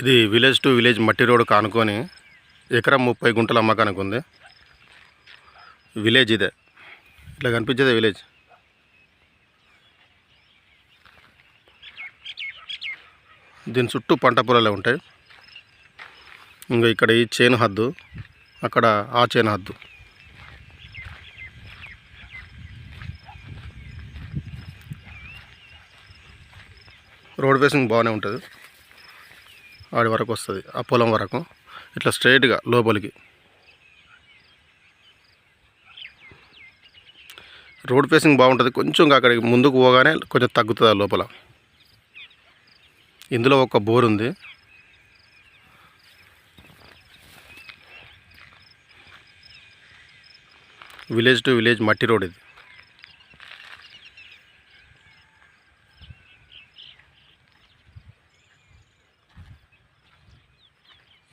ఇది village to village మట్టి road కానుకొని ఎకరం ముప్పై గుంటల అమ్మకానికి ఉంది. విలేజ్ ఇదే. ఇట్లా కనిపించేదే విలేజ్. దీని చుట్టూ పంట పొలాలే ఉంటాయి. ఇంకా ఇక్కడ ఈ చేను హద్దు అక్కడ ఆ చేను హద్దు. రోడ్ ఫేసింగ్ బాగానే ఉంటుంది. ఆడి వరకు వస్తుంది ఆ పొలం వరకు. ఇట్లా స్ట్రైట్గా లోపలికి. రోడ్ ఫేసింగ్ బాగుంటుంది కొంచెం అక్కడికి ముందుకు పోగానే కొంచెం తగ్గుతుంది ఆ లోపల. ఇందులో ఒక బోర్ ఉంది. విలేజ్ టు విలేజ్ మట్టి రోడ్ ఇది.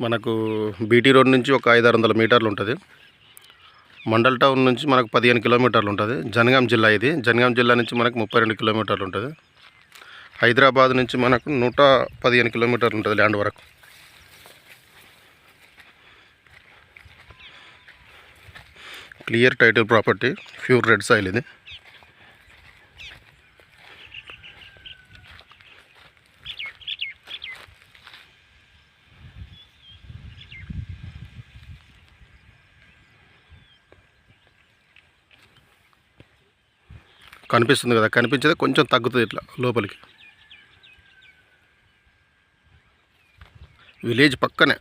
మనకు బీటీ రోడ్ నుంచి ఒక ఐదు ఆరు వందల మీటర్లు ఉంటుంది మండల్ టౌన్ నుంచి మనకు పదిహేను కిలోమీటర్లు ఉంటుంది జనగాం జిల్లా ఇది. జనగాం జిల్లా నుంచి మనకు ముప్పై రెండు కిలోమీటర్లు ఉంటుంది హైదరాబాద్ నుంచి మనకు నూట పదిహేను కిలోమీటర్లు ఉంటుంది ల్యాండ్ వరకు. Clear title property pure red soil ఇది. కనిపిస్తుంది కదా కనిపించేది కొంచెం తగ్గుతుంది ఇట్లా లోపలికి. విలేజ్ పక్కనే.